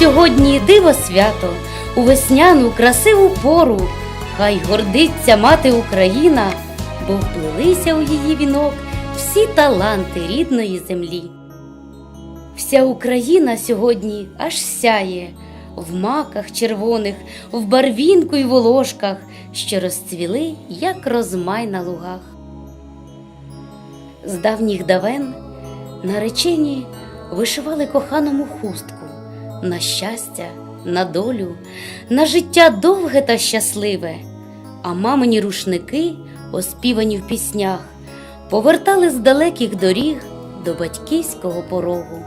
Сьогодні диво свято, у весняну красиву пору. Хай гордиться мати Україна, бо вплилися у її вінок всі таланти рідної землі. Вся Україна сьогодні аж сяє в маках червоних, в барвінку й волошках, що розцвіли, як розмай на лугах. З давніх давен наречені вишивали коханому хустку на щастя, на долю, на життя довге та щасливе, а мамині рушники, оспівані в піснях, повертали з далеких доріг до батьківського порогу.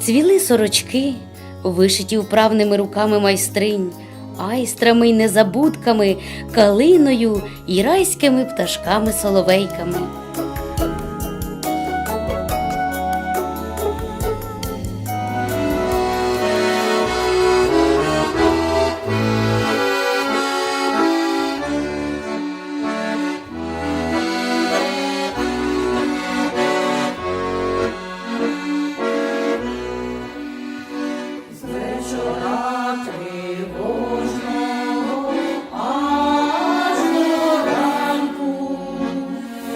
Цвіли сорочки, вишиті вправними руками майстринь, айстрами й незабудками, калиною і райськими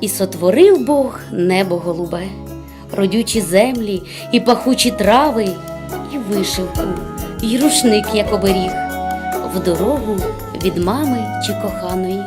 І сотворив Бог небо голубе, родючі землі і пахучі трави, і вишивку, і рушник, як оберіг, в дорогу від мами чи коханої.